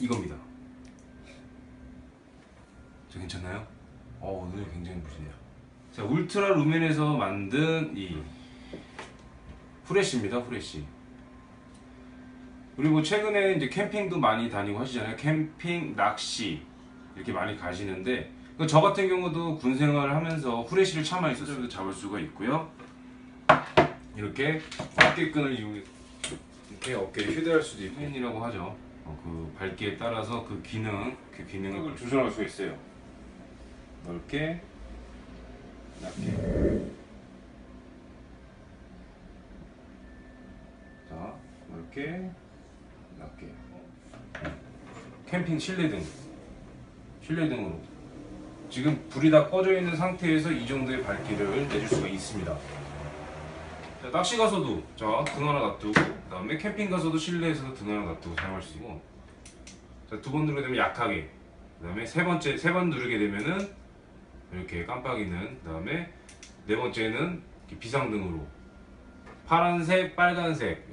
이겁니다. 저 괜찮나요? 어, 눈이 굉장히 부시네요. 자, 울트라 루멘에서 만든 이 후레쉬입니다. 후레쉬. 그리고 최근에 이제 캠핑도 많이 다니고 하시잖아요. 캠핑, 낚시 이렇게 많이 가시는데 그저 같은 경우도 군 생활을 하면서 후레쉬를 참 많이 썼어요. 잡을 수가 있고요. 이렇게 어깨끈을 이용해 이렇게 어깨에 휴대할 수도 있고 펜이라고 하죠. 어, 그 밝기에 따라서 그 기능, 그 기능을 조절할 수가 있어요. 넓게, 낮게. 자, 넓게, 낮게. 캠핑 실내등, 실내등으로 지금 불이 다 꺼져 있는 상태에서 이 정도의 밝기를 내줄 수가 있습니다. 자, 낚시 가서도 자, 등 하나 놔두고 그 다음에 캠핑 가서도 실내에서도 등 하나 놔두고 사용할 수 있고. 자, 두 번 누르게 되면 약하게. 그 다음에 세 번째 세 번 누르게 되면은 이렇게 깜빡이는 그 다음에 네 번째는 비상등으로. 파란색, 빨간색